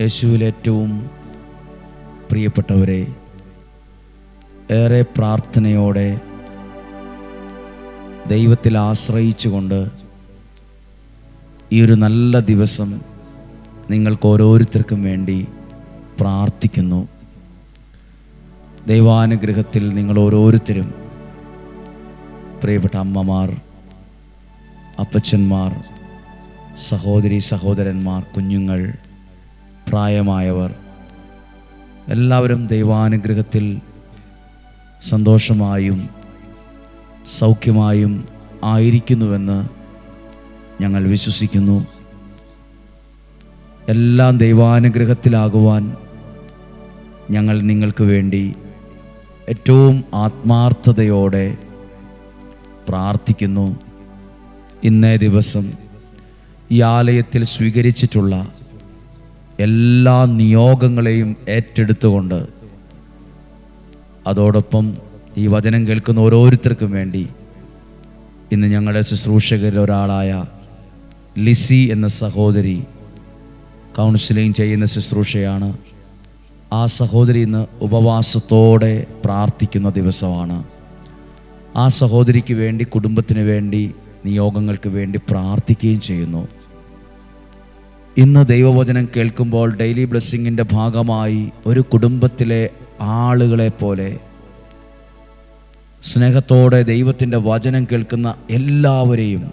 യേശുവിൽ ഏറ്റവും പ്രിയപ്പെട്ടവരെ ഏറെ പ്രാർത്ഥനയോടെ ദൈവത്തിൽ ആശ്രയിച്ചുകൊണ്ട് ഈ ഒരു നല്ല ദിവസം നിങ്ങൾക്ക് ഓരോരുത്തർക്കും വേണ്ടി പ്രാർത്ഥിക്കുന്നു. ദൈവാനുഗ്രഹത്തിൽ നിങ്ങൾ ഓരോരുത്തരും പ്രിയപ്പെട്ട അമ്മമാർ അപ്പച്ചന്മാർ സഹോദരി സഹോദരന്മാർ കുഞ്ഞുങ്ങൾ പ്രായമായവർ. എല്ലാവരും ദൈവാനുഗ്രഹത്തിൽ സന്തോഷമായും സൗഖ്യമായും ആയിരിക്കുന്നുവെന്ന് ഞങ്ങൾ വിശ്വസിക്കുന്നു. എല്ലാം ദൈവാനുഗ്രഹത്തിലാകുവാൻ ഞങ്ങൾ നിങ്ങൾക്ക് വേണ്ടി ഏറ്റവും ആത്മാർത്ഥതയോടെ പ്രാർത്ഥിക്കുന്നു. ഇന്നേ ദിവസം ഈ ആലയത്തിൽ സ്വീകരിച്ചിട്ടുള്ള എല്ലാ നിയോഗങ്ങളെയും ഏറ്റെടുത്തുകൊണ്ട് അതോടൊപ്പം ഈ വചനം കേൾക്കുന്ന ഓരോരുത്തർക്കും വേണ്ടി ഇന്ന് ഞങ്ങളുടെ ശുശ്രൂഷകരിൽ ഒരാളായ ലിസി എന്ന സഹോദരി കൗൺസിലിംഗ് ചെയ്യുന്ന ശുശ്രൂഷയാണ്. ആ സഹോദരി ഇന്ന് ഉപവാസത്തോടെ പ്രാർത്ഥിക്കുന്ന ദിവസമാണ്. ആ സഹോദരിക്ക് വേണ്ടി കുടുംബത്തിന് വേണ്ടി നിയോഗങ്ങൾക്ക് വേണ്ടി പ്രാർത്ഥിക്കുകയും ചെയ്യുന്നു. ഇന്ന് ദൈവവചനം കേൾക്കുമ്പോൾ ഡെയിലി ബ്ലെസ്സിങ്ങിന്റെ ഭാഗമായി ഒരു കുടുംബത്തിലെ ആളുകളെ പോലെ സ്നേഹത്തോടെ ദൈവത്തിന്റെ വചനം കേൾക്കുന്ന എല്ലാവരെയും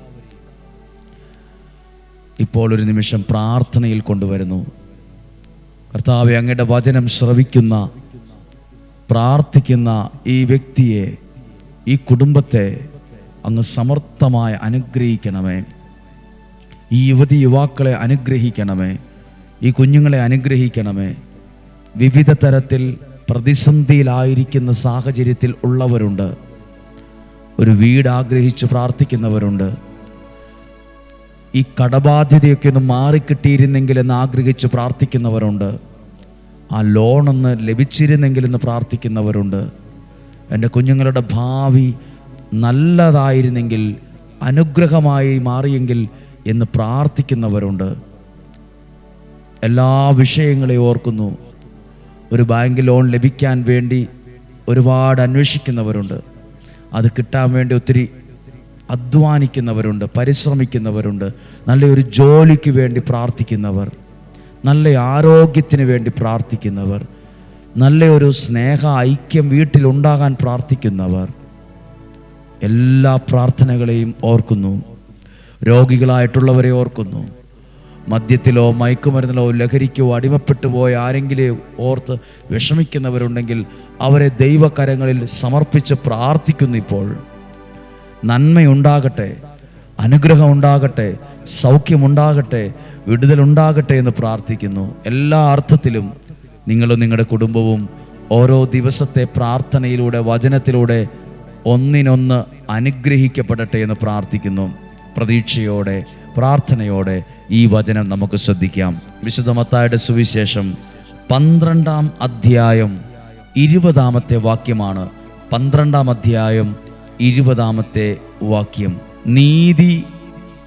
ഇപ്പോൾ ഒരു നിമിഷം പ്രാർത്ഥനയിൽ കൊണ്ടുവരുന്നു. കർത്താവെ അങ്ങയുടെ വചനം ശ്രവിക്കുന്ന പ്രാർത്ഥിക്കുന്ന ഈ വ്യക്തിയെ ഈ കുടുംബത്തെ അങ്ങ് സമർത്ഥമായി അനുഗ്രഹിക്കണമേ. ഈ യുവതി യുവാക്കളെ അനുഗ്രഹിക്കണമേ. ഈ കുഞ്ഞുങ്ങളെ അനുഗ്രഹിക്കണമേ. വിവിധ തരത്തിൽ പ്രതിസന്ധിയിലായിരിക്കുന്ന സാഹചര്യത്തിൽ ഉള്ളവരുണ്ട്. ഒരു വീട് ആഗ്രഹിച്ച് പ്രാർത്ഥിക്കുന്നവരുണ്ട്. ഈ കടബാധ്യതയൊക്കെ ഒന്ന് മാറിക്കിട്ടിയിരുന്നെങ്കിൽ എന്ന് ആഗ്രഹിച്ച് പ്രാർത്ഥിക്കുന്നവരുണ്ട്. ആ ലോണൊന്ന് ലഭിച്ചിരുന്നെങ്കിൽ എന്ന് പ്രാർത്ഥിക്കുന്നവരുണ്ട്. എന്റെ കുഞ്ഞുങ്ങളുടെ ഭാവി നല്ലതായിരുന്നെങ്കിൽ അനുഗ്രഹമായി മാറിയെങ്കിൽ എന്ന് പ്രാർത്ഥിക്കുന്നവരുണ്ട്. എല്ലാ വിഷയങ്ങളെയും ഓർക്കുന്നു. ഒരു ബാങ്ക് ലോൺ ലഭിക്കാൻ വേണ്ടി ഒരുപാട് അന്വേഷിക്കുന്നവരുണ്ട്. അത് കിട്ടാൻ വേണ്ടി ഒത്തിരി അധ്വാനിക്കുന്നവരുണ്ട് പരിശ്രമിക്കുന്നവരുണ്ട്. നല്ലൊരു ജോലിക്ക് വേണ്ടി പ്രാർത്ഥിക്കുന്നവർ നല്ല ആരോഗ്യത്തിന് വേണ്ടി പ്രാർത്ഥിക്കുന്നവർ നല്ലൊരു സ്നേഹ ഐക്യം വീട്ടിലുണ്ടാകാൻ പ്രാർത്ഥിക്കുന്നവർ. എല്ലാ പ്രാർത്ഥനകളെയും ഓർക്കുന്നു. രോഗികളായിട്ടുള്ളവരെ ഓർക്കുന്നു. മദ്യത്തിലോ മയക്കുമരുന്നിലോ ലഹരിക്കോ അടിമപ്പെട്ടു പോയ ആരെങ്കിലും ഓർത്ത് വിഷമിക്കുന്നവരുണ്ടെങ്കിൽ അവരെ ദൈവകരങ്ങളിൽ സമർപ്പിച്ച് പ്രാർത്ഥിക്കുന്നു ഇപ്പോൾ. നന്മയുണ്ടാകട്ടെ അനുഗ്രഹം ഉണ്ടാകട്ടെ സൗഖ്യമുണ്ടാകട്ടെ വിടുതലുണ്ടാകട്ടെ എന്ന് പ്രാർത്ഥിക്കുന്നു. എല്ലാ അർത്ഥത്തിലും നിങ്ങളും നിങ്ങളുടെ കുടുംബവും ഓരോ ദിവസത്തെ പ്രാർത്ഥനയിലൂടെ വചനത്തിലൂടെ ഒന്നിനൊന്ന് അനുഗ്രഹിക്കപ്പെടട്ടെ എന്ന് പ്രാർത്ഥിക്കുന്നു. പ്രതീക്ഷയോടെ പ്രാർത്ഥനയോടെ ഈ വചനം നമുക്ക് ശ്രദ്ധിക്കാം. വിശുദ്ധ മത്തായുടെ സുവിശേഷം പന്ത്രണ്ടാം അധ്യായം ഇരുപതാമത്തെ വാക്യമാണ്. പന്ത്രണ്ടാം അധ്യായം ഇരുപതാമത്തെ വാക്യം. നീതി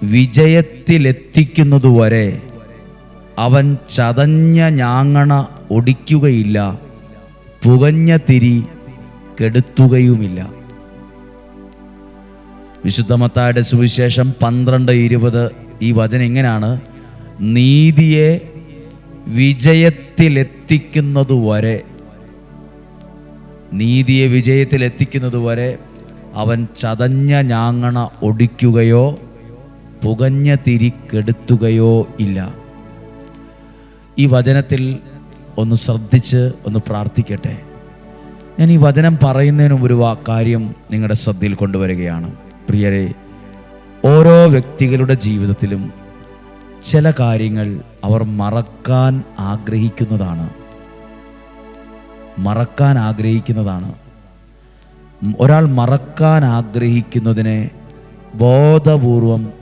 വിജയത്തിലെത്തിക്കുന്നതുവരെ അവൻ ചതഞ്ഞ ഞാങ്ങണ ഒടിക്കുകയില്ല പുകഞ്ഞ തിരി കെടുത്തുകയുമില്ല. വിശുദ്ധമത്തായുടെ സുവിശേഷം പന്ത്രണ്ട് ഇരുപത് ഈ വചനം എങ്ങനെയാണ്? നീതിയെ വിജയത്തിലെത്തിക്കുന്നതുവരെ നീതിയെ വിജയത്തിലെത്തിക്കുന്നതുവരെ അവൻ ചതഞ്ഞ ഞാങ്ങണ ഒടിക്കുകയോ പുകഞ്ഞ തിരിക്കെടുത്തുകയോ ഇല്ല. ഈ വചനത്തിൽ ഒന്ന് ശ്രദ്ധിച്ച് ഒന്ന് പ്രാർത്ഥിക്കട്ടെ. ഞാൻ ഈ വചനം പറയുന്നതിനും ഒരു കാര്യം നിങ്ങളുടെ ശ്രദ്ധയിൽ കൊണ്ടുവരികയാണ്. പ്രിയരെ ഓരോ വ്യക്തികളുടെ ജീവിതത്തിലും ചില കാര്യങ്ങൾ അവർ മറക്കാൻ ആഗ്രഹിക്കുന്നതാണ്. മറക്കാൻ ആഗ്രഹിക്കുന്നതാണ്. ഒരാൾ മറക്കാൻ ആഗ്രഹിക്കുന്നതിനെ ബോധപൂർവം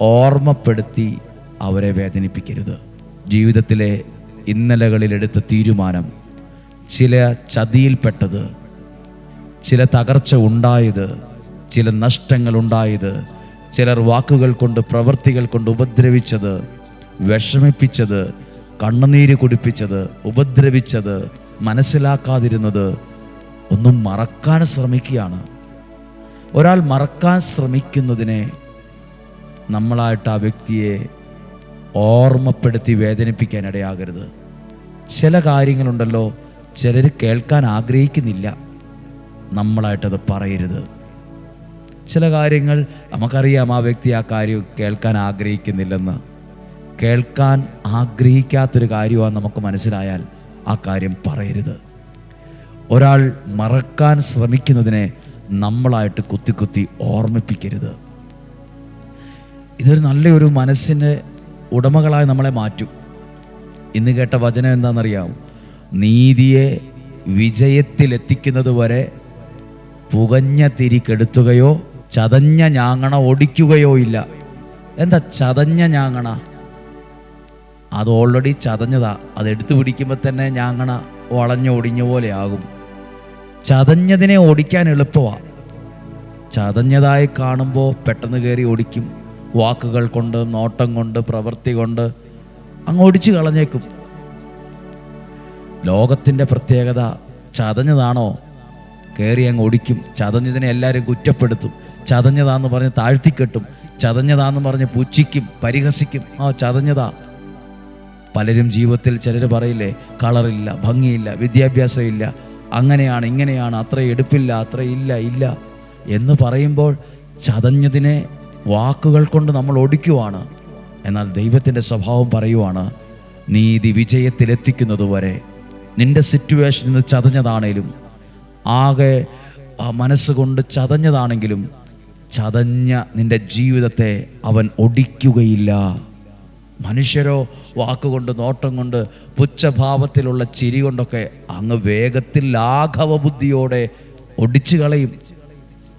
ഓർമ്മപ്പെടുത്തി അവരെ വേദനിപ്പിക്കരുത്. ജീവിതത്തിലെ ഇന്നലകളിൽ എടുത്ത തീരുമാനം ചില ചതിയിൽപ്പെട്ടത് ചില തകർച്ച ഉണ്ടായത് ചില നഷ്ടങ്ങൾ ഉണ്ടായത് ചിലർ വാക്കുകൾ കൊണ്ട് പ്രവൃത്തികൾ കൊണ്ട് ഉപദ്രവിച്ചത് വിഷമിപ്പിച്ചത് കണ്ണുനീര് കുടിപ്പിച്ചത് ഉപദ്രവിച്ചത് മനസ്സിലാക്കാതിരുന്നത് ഒന്നും മറക്കാൻ ശ്രമിക്കുകയാണ്. ഒരാൾ മറക്കാൻ ശ്രമിക്കുന്നതിനെ നമ്മളായിട്ട് ആ വ്യക്തിയെ ഓർമ്മപ്പെടുത്തി വേദനിപ്പിക്കാൻ ഇടയാകരുത് ചില കാര്യങ്ങളുണ്ടല്ലോ ചിലർ കേൾക്കാൻ ആഗ്രഹിക്കുന്നില്ല. നമ്മളായിട്ടത് പറയരുത്. ചില കാര്യങ്ങൾ നമുക്കറിയാം ആ വ്യക്തി ആ കാര്യം കേൾക്കാൻ ആഗ്രഹിക്കുന്നില്ലെന്ന്. കേൾക്കാൻ ആഗ്രഹിക്കാത്തൊരു കാര്യമാണ് നമുക്ക് മനസ്സിലായാൽ ആ കാര്യം പറയരുത്. ഒരാൾ മറക്കാൻ ശ്രമിക്കുന്നതിനെ നമ്മളായിട്ട് കുത്തി കുത്തി ഓർമ്മിപ്പിക്കരുത്. ഇതൊരു നല്ലൊരു മനസ്സിന്റെ ഉടമകളായി നമ്മളെ മാറ്റും. ഇന്ന് കേട്ട വചനം എന്താണെന്നറിയാം നീതിയെ വിജയത്തിലെത്തിക്കുന്നത് വരെ പുകഞ്ഞ തിരി കെടുത്തുകയോ ചതഞ്ഞ ഞാങ്ങണ ഒടിക്കുകയോ ഇല്ല. എന്താ ചതഞ്ഞ ഞാങ്ങണ? അത് ഓൾറെഡി ചതഞ്ഞതാ. അത് എടുത്തു പിടിക്കുമ്പോൾ തന്നെ ഞാങ്ങണ പോലെ ആകും. ചതഞ്ഞതിനെ ഓടിക്കാൻ എളുപ്പമാണ് ചതഞ്ഞതായി കാണുമ്പോൾ പെട്ടെന്ന് കയറി ഓടിക്കും. വാക്കുകൾ കൊണ്ട് നോട്ടം കൊണ്ട് പ്രവൃത്തി കൊണ്ട് അങ്ങ് ഓടിച്ചു കളഞ്ഞേക്കും. ലോകത്തിന്റെ പ്രത്യേകത ചതഞ്ഞതാണോ? കയറി അങ്ങ് ഓടിക്കും. ചതഞ്ഞതിനെ എല്ലാവരും കുറ്റപ്പെടുത്തും. ചതഞ്ഞതാന്ന് പറഞ്ഞ് താഴ്ത്തിക്കെട്ടും ചതഞ്ഞതാന്ന് പറഞ്ഞ് പുച്ഛിക്കും പരിഹസിക്കും. ആ ചതഞ്ഞതാ. പലരും ജീവിതത്തിൽ ചിലർ പറയില്ലേ കളറില്ല ഭംഗിയില്ല വിദ്യാഭ്യാസം ഇല്ല അങ്ങനെയാണ് ഇങ്ങനെയാണ് അത്ര എടുപ്പില്ല അത്ര ഇല്ല ഇല്ല എന്ന് പറയുമ്പോൾ ചതഞ്ഞതിനെ വാക്കുകൾ കൊണ്ട് നമ്മൾ ഒടിക്കുവാണ്. എന്നാൽ ദൈവത്തിന്റെ സ്വഭാവം പറയുവാണ് നീതി വിജയത്തിലെത്തിക്കുന്നത് വരെ നിന്റെ സിറ്റുവേഷൻ ഇന്ന് ചതഞ്ഞതാണേലും ആകെ മനസ്സുകൊണ്ട് ചതഞ്ഞതാണെങ്കിലും ചതഞ്ഞ നിന്റെ ജീവിതത്തെ അവൻ ഒടിക്കുകയില്ല. മനുഷ്യരോ വാക്കുകൊണ്ട് നോട്ടം കൊണ്ട് പുച്ഛഭാവത്തിലുള്ള ചിരി കൊണ്ടൊക്കെ അങ്ങ് വേഗത്തിൽ ലാഘവ ബുദ്ധിയോടെ ഒടിച്ചു കളയും.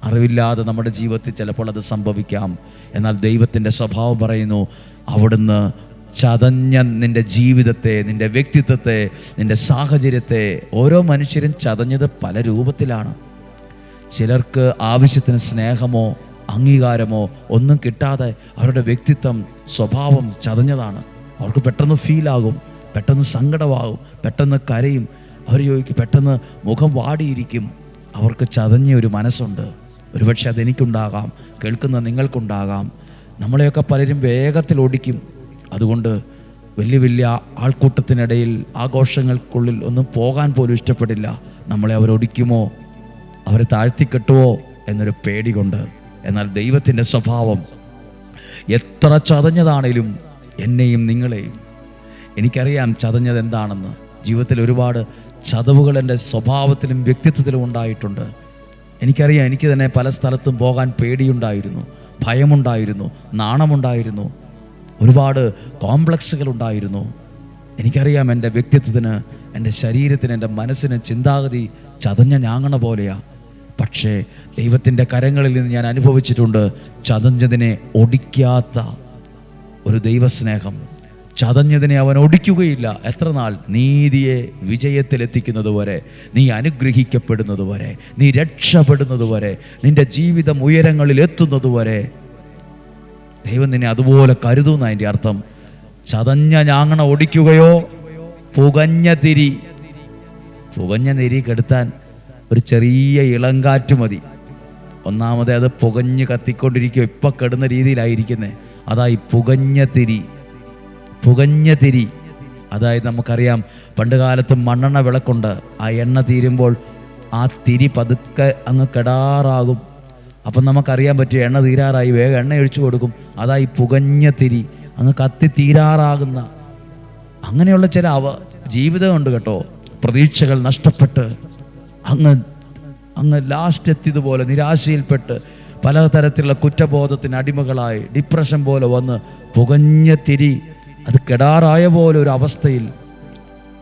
അറിവില്ലാതെ നമ്മുടെ ജീവിതത്തിൽ ചിലപ്പോൾ അത് സംഭവിക്കാം. എന്നാൽ ദൈവത്തിന്റെ സ്വഭാവം പറയുന്നു അവിടുന്ന് ചതഞ്ഞ നിന്റെ ജീവിതത്തെ നിന്റെ വ്യക്തിത്വത്തെ നിന്റെ സാഹചര്യത്തെ ഓരോ മനുഷ്യരും ചതഞ്ഞത് പല രൂപത്തിലാണ്. ചിലർക്ക് ആവശ്യത്തിന് സ്നേഹമോ അംഗീകാരമോ ഒന്നും കിട്ടാതെ അവരുടെ വ്യക്തിത്വം സ്വഭാവം ചതഞ്ഞതാണ്. അവർക്ക് പെട്ടെന്ന് ഫീലാകും പെട്ടെന്ന് സങ്കടമാകും പെട്ടെന്ന് കരയും. അവർ ചോദിക്കും പെട്ടെന്ന് മുഖം വാടിയിരിക്കും. അവർക്ക് ചതഞ്ഞ ഒരു മനസ്സുണ്ട്. ഒരുപക്ഷെ അതെനിക്കുണ്ടാകാം കേൾക്കുന്ന നിങ്ങൾക്കുണ്ടാകാം. നമ്മളെയൊക്കെ പലരും വേഗത്തിൽ ഓടിക്കും. അതുകൊണ്ട് വലിയ വലിയ ആൾക്കൂട്ടത്തിനിടയിൽ ആഘോഷങ്ങൾക്കുള്ളിൽ ഒന്നും പോകാൻ പോലും ഇഷ്ടപ്പെടില്ല. നമ്മളെ അവരൊടിക്കുമോ അവരെ താഴ്ത്തിക്കെട്ടുവോ എന്നൊരു പേടി കൊണ്ട് എന്നാൽ ദൈവത്തിന്റെ സ്വഭാവം എത്ര ചതഞ്ഞതാണേലും എന്നെയും നിങ്ങളെയും. എനിക്കറിയാം ചതഞ്ഞത് എന്താണെന്ന്. ജീവിതത്തിൽ ഒരുപാട് ചതവുകൾ എന്റെ സ്വഭാവത്തിലും വ്യക്തിത്വത്തിലും ഉണ്ടായിട്ടുണ്ട്. എനിക്കറിയാം എനിക്ക് തന്നെ പല സ്ഥലത്തും പോകാൻ പേടിയുണ്ടായിരുന്നു ഭയമുണ്ടായിരുന്നു നാണമുണ്ടായിരുന്നു ഒരുപാട് കോംപ്ലക്സുകൾ ഉണ്ടായിരുന്നു എനിക്കറിയാം എന്റെ വ്യക്തിത്വത്തിന് എന്റെ ശരീരത്തിന് എന്റെ മനസ്സിന് ചിന്താഗതി ചതഞ്ഞ ഞാങ്ങണ പോലെയാ. പക്ഷേ ദൈവത്തിന്റെ കരങ്ങളിൽ നിന്ന് ഞാൻ അനുഭവിച്ചിട്ടുണ്ട് ചതഞ്ഞതിനെ ഒടിക്കാത്ത ഒരു ദൈവസ്നേഹം. ചതഞ്ഞതിനെ അവൻ ഒടിക്കുകയില്ല. എത്ര നാൾ? നീതിയെ വിജയത്തിലെത്തിക്കുന്നത് വരെ നീ അനുഗ്രഹിക്കപ്പെടുന്നതുവരെ നീ രക്ഷപ്പെടുന്നതുവരെ നിന്റെ ജീവിതം ഉയരങ്ങളിൽ എത്തുന്നതുവരെ. ദൈവം നിന്നെ അതുപോലെ കരുതുന്ന അതിന്റെ അർത്ഥം. ചതഞ്ഞ ഞാങ്ങണ ഓടിക്കുകയോ പുകഞ്ഞ തിരി പുകഞ്ഞ നിരി കെടുത്താൻ ഒരു ചെറിയ ഇളങ്കാറ്റ് മതി. ഒന്നാമത് അത് പുകഞ്ഞ് കത്തിക്കൊണ്ടിരിക്കുക ഇപ്പം കെടുന്ന രീതിയിലായിരിക്കുന്നത് അതായി പുകഞ്ഞ തിരി. പുകഞ്ഞ തിരി. അതായത് നമുക്കറിയാം പണ്ട് കാലത്ത് മണ്ണെണ്ണ വിളക്കുണ്ട്. ആ എണ്ണ തീരുമ്പോൾ ആ തിരി പതുക്കെ അങ്ങ് കെടാറാകും. അപ്പം നമുക്കറിയാൻ പറ്റും എണ്ണ തീരാറായി വേഗം എണ്ണ ഒഴിച്ചു കൊടുക്കും. അതായി പുകഞ്ഞ തിരി. അങ്ങ് കത്തി തീരാറാകുന്ന. അങ്ങനെയുള്ള ചില അവ ജീവിതമുണ്ട് കേട്ടോ. പ്രതീക്ഷകൾ നഷ്ടപ്പെട്ട് അങ്ങ് അങ്ങ് ലാസ്റ്റ് എത്തിയതുപോലെ നിരാശയിൽപ്പെട്ട് പലതരത്തിലുള്ള കുറ്റബോധത്തിന് അടിമകളായി ഡിപ്രഷൻ പോലെ വന്ന് പുകഞ്ഞ തിരി അത് കെടാറായ പോലെ ഒരു അവസ്ഥയിൽ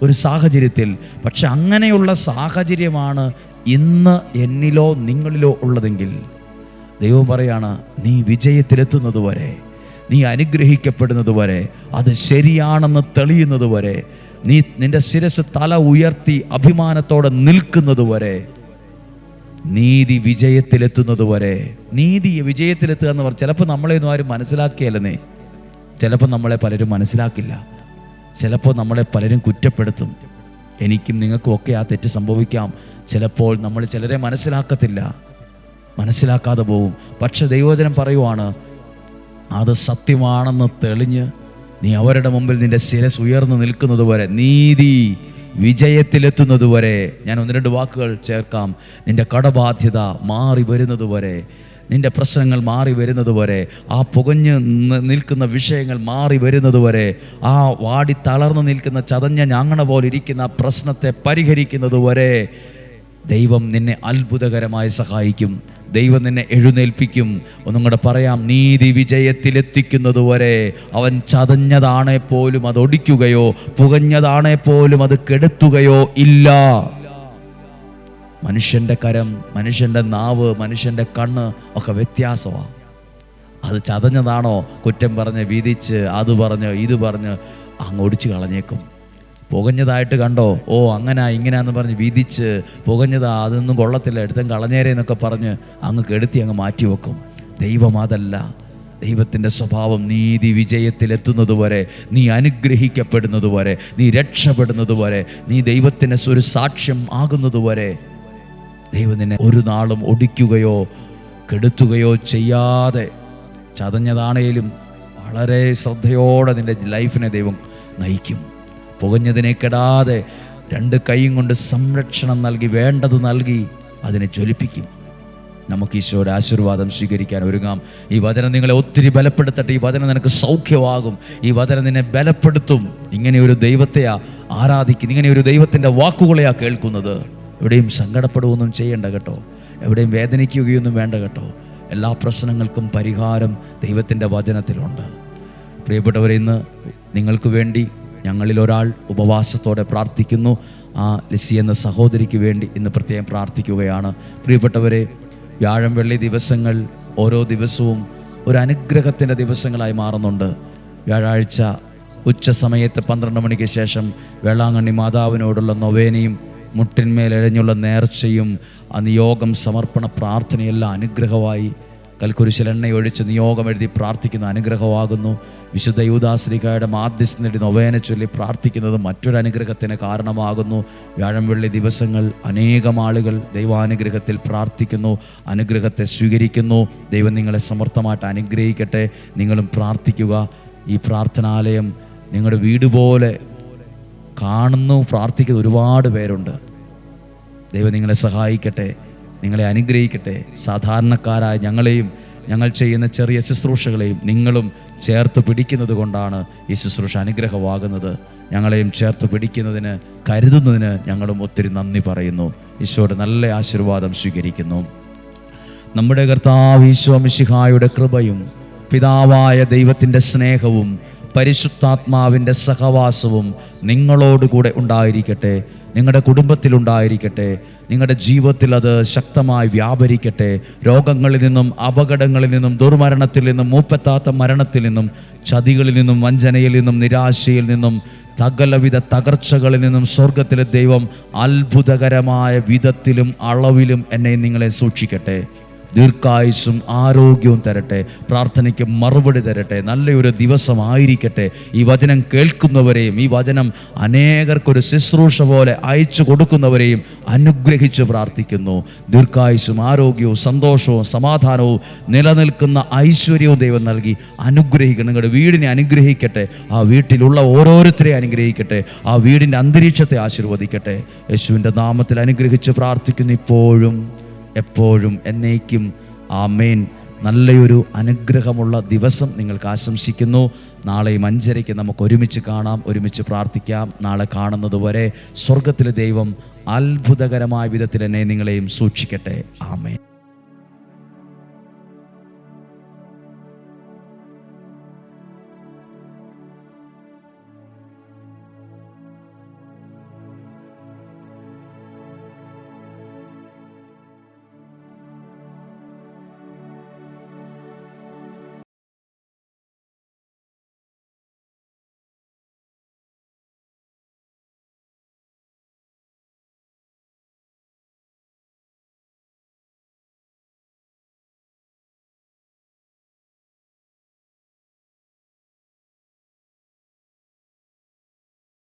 ഒരു സാഹചര്യത്തിൽ. പക്ഷെ അങ്ങനെയുള്ള സാഹചര്യമാണ് ഇന്ന് എന്നിലോ നിങ്ങളിലോ ഉള്ളതെങ്കിൽ. ദൈവം പറയാണ് നീ വിജയത്തിലെത്തുന്നത് വരെ നീ അനുഗ്രഹിക്കപ്പെടുന്നത് വരെ അത് ശരിയാണെന്ന് തെളിയുന്നത് വരെ നീ നിന്റെ ശിരസ് തല ഉയർത്തി അഭിമാനത്തോടെ നിൽക്കുന്നത് വരെ നീതി വിജയത്തിലെത്തുന്നത് വരെ നീതി വിജയത്തിലെത്തുക എന്ന് പറഞ്ഞാൽ ചിലപ്പോൾ നമ്മളെ ഒന്നും ആരും മനസ്സിലാക്കിയല്ലെന്നേ. ചിലപ്പോൾ നമ്മളെ പലരും മനസ്സിലാക്കില്ല. ചിലപ്പോൾ നമ്മളെ പലരും കുറ്റപ്പെടുത്തും. എനിക്കും നിങ്ങൾക്കും ഒക്കെ ആ തെറ്റ് സംഭവിക്കാം. ചിലപ്പോൾ നമ്മൾ ചിലരെ മനസ്സിലാക്കത്തില്ല. മനസ്സിലാക്കാതെ പോവും. പക്ഷെ ദൈവോചനം പറയുവാണ് അത് സത്യമാണെന്ന് തെളിഞ്ഞ് നീ അവരുടെ മുമ്പിൽ നിന്റെ ശിരസ് ഉയർന്നു നിൽക്കുന്നത് വരെ നീതി വിജയത്തിലെത്തുന്നത് വരെ ഞാൻ ഒന്ന് രണ്ട് വാക്കുകൾ ചേർക്കാം. നിന്റെ കടബാധ്യത മാറി വരുന്നത് വരെ നിന്റെ പ്രശ്നങ്ങൾ മാറി വരുന്നത് വരെ ആ പുകഞ്ഞ് നിൽക്കുന്ന വിഷയങ്ങൾ മാറി വരുന്നത് വരെ ആ വാടി തളർന്നു നിൽക്കുന്ന ചതഞ്ഞ ഞാങ്ങണ പോലെ ഇരിക്കുന്ന പ്രശ്നത്തെ പരിഹരിക്കുന്നത് വരെ ദൈവം നിന്നെ അത്ഭുതകരമായി സഹായിക്കും. ദൈവം നിന്നെ എഴുന്നേൽപ്പിക്കും. ഒന്നും കൂടെ പറയാം നീതി വിജയത്തിലെത്തിക്കുന്നത് വരെ അവൻ ചതഞ്ഞതാണെ പോലും അത് ഒടിക്കുകയോ പുകഞ്ഞതാണെ പോലും അത് കെടുത്തുകയോ ഇല്ല. മനുഷ്യന്റെ കരം മനുഷ്യന്റെ നാവ് മനുഷ്യന്റെ കണ്ണ് ഒക്കെ വ്യത്യാസമാണ് അത് ചതഞ്ഞതാണോ? കുറ്റം പറഞ്ഞ് വീതിച്ച് അത് പറഞ്ഞ് ഇത് പറഞ്ഞ് അങ്ങ് ഒടിച്ചു കളഞ്ഞേക്കും. പുകഞ്ഞതായിട്ട് കണ്ടോ? ഓ അങ്ങനെ ഇങ്ങനെയാന്ന് പറഞ്ഞ് വിധിച്ച് പുകഞ്ഞതാ അതൊന്നും കൊള്ളത്തില്ല എടുത്തും കളഞ്ഞേരെ എന്നൊക്കെ പറഞ്ഞ് അങ്ങ് കെടുത്തി അങ്ങ് മാറ്റി വെക്കും ദൈവം അതല്ല. ദൈവത്തിന്റെ സ്വഭാവം നീതി വിജയത്തിലെത്തുന്നത് വരെ നീ അനുഗ്രഹിക്കപ്പെടുന്നത് വരെ നീ രക്ഷപ്പെടുന്നത് വരെ നീ ദൈവത്തിന് ഒരു സാക്ഷ്യം ആകുന്നത് വരെ ദൈവം നിന്നെ ഒരു നാളും ഒടിക്കുകയോ കെടുത്തുകയോ ചെയ്യാതെ ചതഞ്ഞതാണേലും വളരെ ശ്രദ്ധയോടെ നിന്റെ ലൈഫിനെ ദൈവം നയിക്കും. പുകഞ്ഞതിനെ കെടാതെ രണ്ട് കൈയും കൊണ്ട് സംരക്ഷണം നൽകി വേണ്ടത് നൽകി അതിനെ ജ്വലിപ്പിക്കും. നമുക്ക് ഈശോയുടെ ആശീർവാദം സ്വീകരിക്കാൻ ഒരുങ്ങാം. ഈ വചനം നിങ്ങളെ ഒത്തിരി ബലപ്പെടുത്തട്ടെ. ഈ വചനം നിനക്ക് സൗഖ്യമാകും. ഈ വചനം നിന്നെ ബലപ്പെടുത്തും. ഇങ്ങനെ ഒരു ദൈവത്തെയാ ആരാധിക്കും ഇങ്ങനെ ഒരു ദൈവത്തിന്റെ വാക്കുകളെയാ കേൾക്കുന്നത്. എവിടെയും സങ്കടപ്പെടുകയൊന്നും ചെയ്യേണ്ട കേട്ടോ. എവിടെയും വേദനിക്കുകയൊന്നും വേണ്ട കേട്ടോ. എല്ലാ പ്രശ്നങ്ങൾക്കും പരിഹാരം ദൈവത്തിന്റെ വചനത്തിലുണ്ട്. പ്രിയപ്പെട്ടവരെ ഇന്ന് നിങ്ങൾക്ക് വേണ്ടി ഞങ്ങളിൽ ഒരാൾ ഉപവാസത്തോടെ പ്രാർത്ഥിക്കുന്നു. ആ ലിസി എന്ന സഹോദരിക്ക് വേണ്ടി ഇന്ന് പ്രത്യേകം പ്രാർത്ഥിക്കുകയാണ്. പ്രിയപ്പെട്ടവരെ വ്യാഴം വെള്ളി ദിവസങ്ങൾ ഓരോ ദിവസവും ഒരു അനുഗ്രഹത്തിന്റെ ദിവസങ്ങളായി മാറുന്നുണ്ട്. വ്യാഴാഴ്ച ഉച്ച സമയത്ത് പന്ത്രണ്ട് മണിക്ക് ശേഷം വേളാങ്കണ്ണി മാതാവിനോടുള്ള നൊവേനയും മുട്ടിന്മേൽ എഴഞ്ഞുള്ള നേർച്ചയും അന്ന് യോഗം സമർപ്പണ പ്രാർത്ഥനയെല്ലാം അനുഗ്രഹമായി കൽക്കുരിശിൽ എണ്ണയൊഴിച്ച് നിയോഗം എഴുതി പ്രാർത്ഥിക്കുന്ന അനുഗ്രഹമാകുന്നു. വിശുദ്ധ യൂദാശ്രീകായുടെ മാധ്യസ്ഥ നേടി നൊവേന ചൊല്ലി പ്രാർത്ഥിക്കുന്നത് മറ്റൊരു അനുഗ്രഹത്തിന് കാരണമാകുന്നു. വ്യാഴം വെള്ളി ദിവസങ്ങൾ അനേകം ആളുകൾ ദൈവാനുഗ്രഹത്തിൽ പ്രാർത്ഥിക്കുന്നു അനുഗ്രഹത്തെ സ്വീകരിക്കുന്നു. ദൈവം നിങ്ങളെ സമർത്ഥമായിട്ട് അനുഗ്രഹിക്കട്ടെ. നിങ്ങളും പ്രാർത്ഥിക്കുക. ഈ പ്രാർത്ഥനാലയം നിങ്ങളുടെ വീട് പോലെ കാണുന്നു പ്രാർത്ഥിക്കുന്ന ഒരുപാട് പേരുണ്ട്. ദൈവം നിങ്ങളെ സഹായിക്കട്ടെ. നിങ്ങളെ അനുഗ്രഹിക്കട്ടെ. സാധാരണക്കാരായ ഞങ്ങളെയും ഞങ്ങൾ ചെയ്യുന്ന ചെറിയ ശുശ്രൂഷകളെയും നിങ്ങളും ചേർത്ത് പിടിക്കുന്നത് കൊണ്ടാണ് ഈ ശുശ്രൂഷ അനുഗ്രഹമാകുന്നത്. ഞങ്ങളെയും ചേർത്ത് പിടിക്കുന്നതിന് കരുതുന്നതിന് ഞങ്ങളും ഒത്തിരി നന്ദി പറയുന്നു. ഈശോയുടെ നല്ല ആശീർവാദം സ്വീകരിക്കുന്നു. നമ്മുടെ കർത്താവ് ഈശോമിശിഹായുടെ കൃപയും പിതാവായ ദൈവത്തിന്റെ സ്നേഹവും പരിശുദ്ധാത്മാവിന്റെ സഹവാസവും നിങ്ങളോടുകൂടെ ഉണ്ടായിരിക്കട്ടെ. നിങ്ങളുടെ കുടുംബത്തിലുണ്ടായിരിക്കട്ടെ നിങ്ങളുടെ ജീവിതത്തിൽ അത് ശക്തമായി വ്യാപരിക്കട്ടെ. രോഗങ്ങളിൽ നിന്നും അപകടങ്ങളിൽ നിന്നും ദുർമരണത്തിൽ നിന്നും മൂപ്പത്താത്ത മരണത്തിൽ നിന്നും ചതികളിൽ നിന്നും വഞ്ചനയിൽ നിന്നും നിരാശയിൽ നിന്നും തകലവിധ തകർച്ചകളിൽ നിന്നും സ്വർഗത്തിലെ ദൈവം അത്ഭുതകരമായ വിധത്തിലും അളവിലും എന്നെ നിങ്ങളെ സൂക്ഷിക്കട്ടെ. ദീർഘായുസും ആരോഗ്യവും തരട്ടെ. പ്രാർത്ഥനയ്ക്ക് മറുപടി തരട്ടെ. നല്ലൊരു ദിവസമായിരിക്കട്ടെ. ഈ വചനം കേൾക്കുന്നവരെയും ഈ വചനം അനേകർക്കൊരു ശുശ്രൂഷ പോലെ അയച്ചു കൊടുക്കുന്നവരെയും അനുഗ്രഹിച്ച് പ്രാർത്ഥിക്കുന്നു. ദീർഘായുസും ആരോഗ്യവും സന്തോഷവും സമാധാനവും നിലനിൽക്കുന്ന ഐശ്വര്യവും ദൈവം നൽകി അനുഗ്രഹിക്കണം. നിങ്ങളുടെ വീടിനെ അനുഗ്രഹിക്കട്ടെ. ആ വീട്ടിലുള്ള ഓരോരുത്തരെ അനുഗ്രഹിക്കട്ടെ. ആ വീടിന്റെ അന്തരീക്ഷത്തെ ആശീർവദിക്കട്ടെ. യേശുവിന്റെ നാമത്തിൽ അനുഗ്രഹിച്ച് പ്രാർത്ഥിക്കുന്നു ഇപ്പോഴും. എപ്പോഴും എന്നേക്കും ആമേൻ. നല്ലൊരു അനുഗ്രഹമുള്ള ദിവസം നിങ്ങൾക്ക് ആശംസിക്കുന്നു. നാളെയും അഞ്ചരയ്ക്ക് നമുക്ക് ഒരുമിച്ച് കാണാം ഒരുമിച്ച് പ്രാർത്ഥിക്കാം. നാളെ കാണുന്നത് വരെ സ്വർഗത്തിലെ ദൈവം അത്ഭുതകരമായ വിധത്തിൽ എന്നെ നിങ്ങളെയും സൂക്ഷിക്കട്ടെ. ആമേൻ.